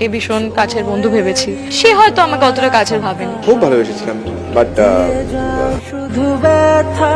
তাকে ভীষণ কাছের বন্ধু ভেবেছি। সে হয়তো আমাকে অতটা কাছের ভাবেনি। খুব ভালোবেসেছিলাম বাট শুধু ব্যথা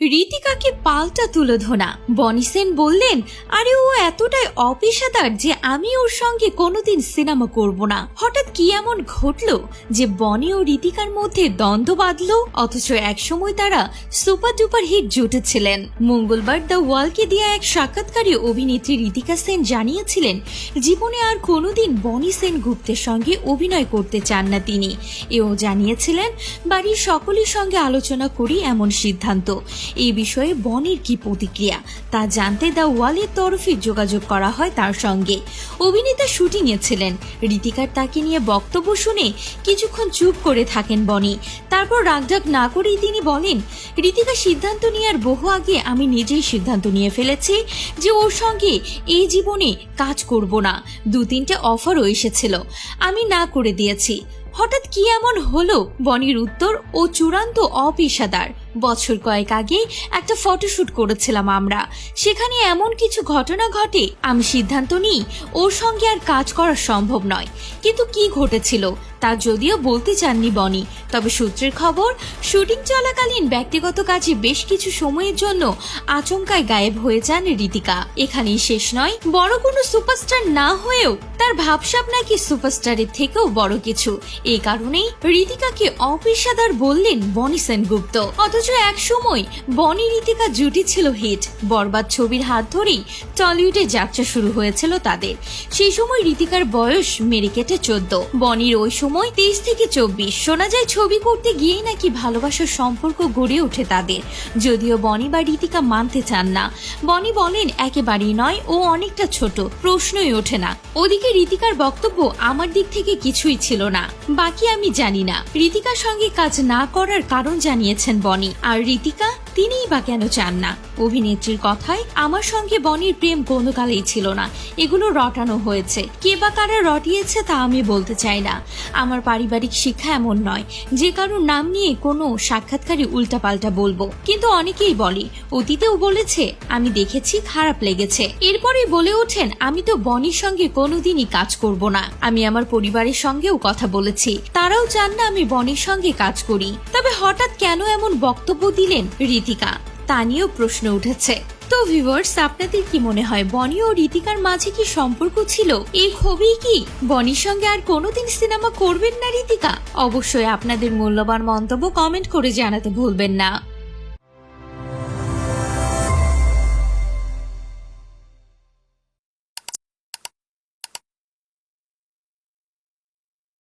রীতিকাকে পাল্টা তুলোধনা বনি সেন বললেন, আরে ও এতটাই অপেশাদার যে আমি ওর সঙ্গে কোনোদিন সিনেমা করব না। হঠাৎ কি এমন ঘটলো যে বনি ও রীতিকার মধ্যে দ্বন্দ্ব বাঁধলো, অথচ একসময় তারা সুপার ডুপার হিট জুটেছিলেন। মঙ্গলবার দ্য ওয়ালকে দিয়ে এক সাক্ষাৎকারে অভিনেত্রী রীতিকা সেন জানিয়েছিলেন, জীবনে আর কোনোদিন বনি সেন গুপ্তের সঙ্গে অভিনয় করতে চান না তিনি। এও জানিয়েছিলেন, বাড়ির সকলের সঙ্গে আলোচনা করি এমন সিদ্ধান্ত। এই বিষয়ে বনের কি প্রতিক্রিয়া তা জানতে দ্য ওয়ালের তরফে যোগাযোগ করা হয় তার সঙ্গে। অভিনেতা শুটিংয়ে ছিলেন। রীতিকার তাকে নিয়ে বক্তব্য শুনে কিছুক্ষণ চুপ করে থাকেন বনি। তারপর রাগঢাক না করেই তিনি বলেন, রীতিকা সিদ্ধান্ত নেওয়ার বহু আগে আমি নিজেই সিদ্ধান্ত নিয়ে ফেলেছি যে ওর সঙ্গে এই জীবনে কাজ করব না। দু তিনটে অফারও এসেছিল। আমি না করে দিয়েছি। হঠাৎ কি এমন হলো বনির উত্তর ও চূড়ান্ত অপেশাদার? বছর কয়েক আগে একটা ফটোশ্যুট করেছিলাম আমরা। সেখানে এমন কিছু ঘটনা ঘটে, আমি সিদ্ধান্ত নিই ওর সঙ্গে আর কাজ করা সম্ভব নয়। কিন্তু কি ঘটেছিল? তা যদিও বলতে চাননি বনি। তবে সূত্রের খবর, শুটিং চলাকালীন ব্যক্তিগত কাজে বেশ কিছু সময়ের জন্য আচমকায় গায়েব হয়ে যান রীতিকা। এখানেই শেষ নয়, বড় কোনো সুপারস্টার না হয়েও তার ভাবসাব নাকি সুপারস্টারের থেকেও বড় কিছু। এই কারণেই রীতিকাকে অপেশাদার বললেন বনি সেনগুপ্ত। অথচ এক সময় বনি রীতিকা জুটি ছিল হিট। বরবাদ ছবির হাত ধরেই টলিউডে যাত্রা শুরু হয়েছিল তাদের। সেই সময় রীতিকার বয়স মেরে কেটে চোদ্দ। বনির ওই সময় তেইশ থেকে চব্বিশ। শোনা যায় ছবি করতে গিয়েই নাকি ভালোবাসার সম্পর্ক গড়ে ওঠে তাদের। যদিও বনি বা রীতিকা মানতে চান না। বনি বলেন, একেবারেই নয়, ও অনেকটা ছোট, প্রশ্নই ওঠে না। ওদিকে রীতিকার বক্তব্য আমার দিক থেকে কিছুই ছিল না। বাকি আমি জানি না। রীতিকার সঙ্গে কাজ না করার কারণ জানিয়েছেন বনি। আর রীতিকা? তিনিই বা কেন চান না? অভিনেত্রীর কথায় আমার সঙ্গে বনির প্রেম কোনো কালেই ছিল না। এগুলো রটানো হয়েছে। কে বা কারা রটিয়েছে তা আমি বলতে চাই না। আমার পারিবারিক শিক্ষা এমন নয়। যে কারোর নাম নিয়ে কোনো সাক্ষাৎকারে উল্টাপাল্টা বলব। কিন্তু অনেকেই বলে, অতীতেও বলেছে, আমি দেখেছি, খারাপ লেগেছে। এরপরে বলে ওঠেন, আমি তো বনির সঙ্গে কোনোদিনই কাজ করব না। আমি আমার পরিবারের সঙ্গেও কথা বলেছি। তারাও চান না আমি বনির সঙ্গে কাজ করি। তবে হঠাৎ কেন এমন বক্তব্য দিলেন রীতিকা? তা নিয়েও প্রশ্ন উঠেছে। তো ভিউয়ার্স আপনাদের কি মনে হয়, বনি ও রীতিকার মাঝে কি সম্পর্ক ছিল? এই হবেই কি? বনির সঙ্গে আর কোনোদিন সিনেমা করবেন না রীতিকা? অবশ্যই আপনাদের মূল্যবান মন্তব্য কমেন্ট করে জানাতে ভুলবেন না।